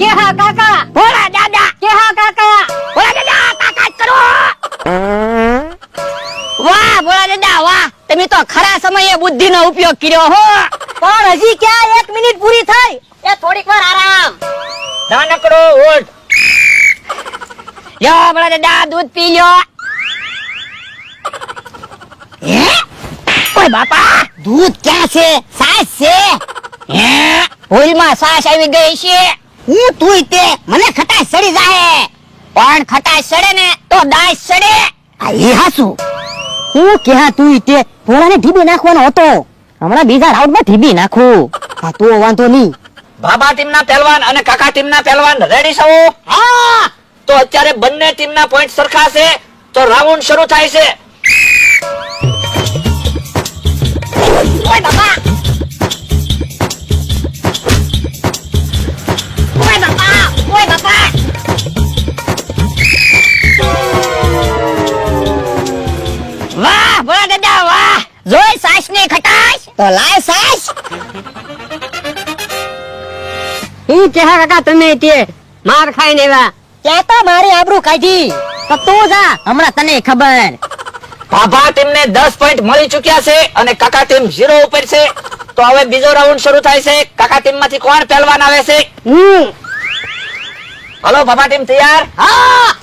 કે હા કાકા? ભોળા દાદા. કે હા કાકા? ભોળા દાદા કાકા જ કરો. વાહ ભોળા દાદા વાહ. તમે તો ખરા સમયે બુદ્ધિનો ઉપયોગ કર્યો હો. પણ હજી ક્યાં એક મિનિટ પૂરી થઈ? એ થોડીક વાર આરામ. નાનકડો ઓઠ યો ભોળા દાદા દૂધ પી લ્યો. હે? ઓય બાપા દૂધ ક્યાં છે? સાસ છે? હે? હોલમાં સાસ આવી ગઈ છે. હું તુંય તે મને ખટાશ સડી જાહે. પણ ખટાશ સડે ને તો દાય સડે આ એ હાસુ. હું ક્યાં તુંય તે ભોળાને ઢીબી નાખવાનો હતો? હમણાં બીજા રાઉન્ડમાં ઢીબી નાખું. હા તું વાંધો નહીં. બાબા ટીમના પહેલવાન અને કાકા ટીમના પહેલવાન રેડી છો? હા. તો અત્યારે બંને ટીમના પોઈન્ટ સરખા છે તો રાઉન્ડ શરૂ થાય છે. તો લાય સાસ. હું કેહા કાકા તમે તે માર ખાઈને એવા? ત્યાં તો મારી આબરૂ કાઢી. તો તું જા હમણાં તને ખબર. બાબા ટીમને 10 પોઈન્ટ મળી ચૂક્યા છે અને કાકા ટીમ 0 ઉપર છે. તો હવે બીજો રાઉન્ડ શરૂ થાય છે. કાકા ટીમમાંથી કોણ પહેલવાન આવે છે? હું. હલો બાબા ટીમ તૈયાર? હા.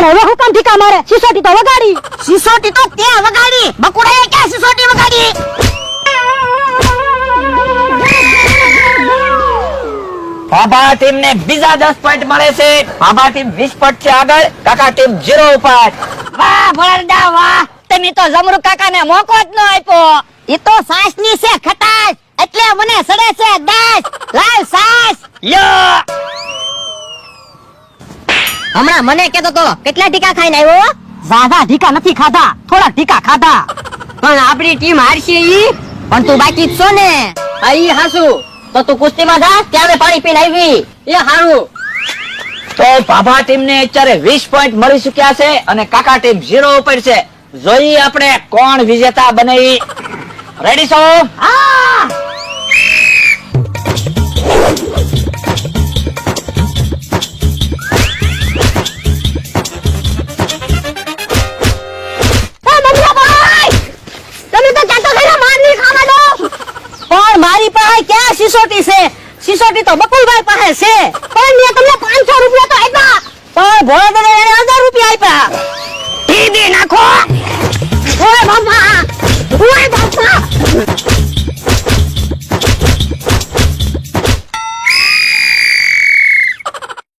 પણ હવે હું કામ ઠીકા મારે? સિસોટી તો વગાડી. સિસોટી તો તે વગાડી. બકુડાએ ક્યાં સિસોટી વગાડી? બાબા ટીમ ને બીજા દસ પોઈન્ટ મળે છે. બાબા ટીમ વીસ પોઈન્ટ છે આગળ કાકા ટીમ ઝીરો ઉપર. વાહ ભોળા વાહ. તમે તો જમરૂ કાકા ને મોકો જ ન આપ્યો. એ તો સાસની છે ખટાશ. એટલે મને સડે છે દાસ. લાવ સાસ. યો! હમણાં મને કેતો તો કેટલા ટીકા ખાઈને આવ્યો ઝાઝા ટીકા નથી ખાધા થોડા ટીકા ખાધા. પણ આપણી ટીમ હારશે ઈ. પણ તું બાકી જ છો ને. આ ઈ હાસુ. તો તું કુસ્તીમાં જા ત્યારે પાણી પીને આવી. એ હારું. તો બાબા ટીમ ને અત્યારે 20 પોઈન્ટ મળી ચૂક્યા છે અને કાકા ટીમ 0 ઉપર છે. જોઈએ આપણે કોણ વિજેતા બને રેડી છો? હા. મારી પાસે ક્યાં સિસોટી છે? સિસોટી તો બકુલભાઈ પાસે છે. પણ મેં તમને 500 રૂપિયા તો આપ્યા. પણ ભોળા એને